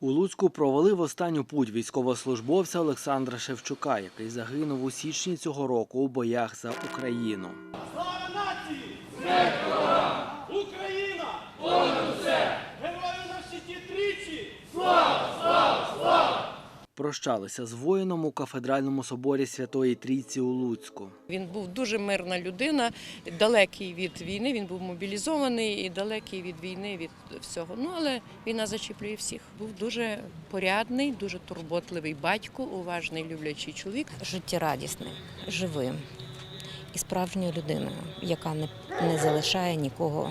У Луцьку провалив останню путь військовослужбовця Олександра Шевчука, який загинув у січні цього року у боях за Україну. Прощалися з воїном у кафедральному соборі Святої Трійці у Луцьку. Він був дуже мирна людина, далекий від війни. Він був мобілізований і далекий від війни, від всього. Ну але війна зачіплює всіх. Був дуже порядний, дуже турботливий батько, уважний, люблячий чоловік. життєрадісним, живим і справжньою людиною, яка не, не залишає нікого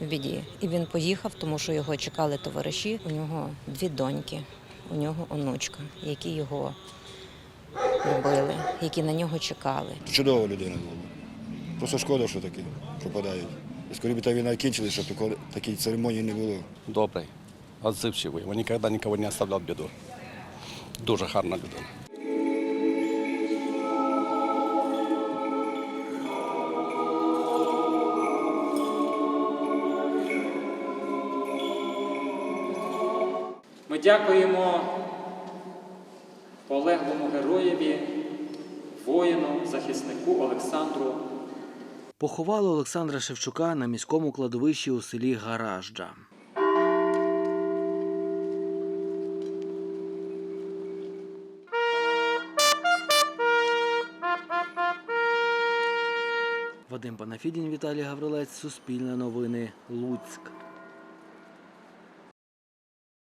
в біді. І він поїхав, тому що його чекали товариші. У нього дві доньки, у нього онучка, які його любили, які на нього чекали. Чудова людина була. Просто шкода, що такі пропадають. Скоріше б та війна кінчилася, щоб такої, такої церемонії не було. добрий, отзивчивий. Він ніколи нікого не оставляв біду. Дуже гарна людина. Дякуємо полеглому героєві, воїну, захиснику Олександру Поховали Олександра Шевчука на міському кладовищі у селі Гаражджа. Вадим Панафідін, Віталій Гаврилець, Суспільне новини, Луцьк.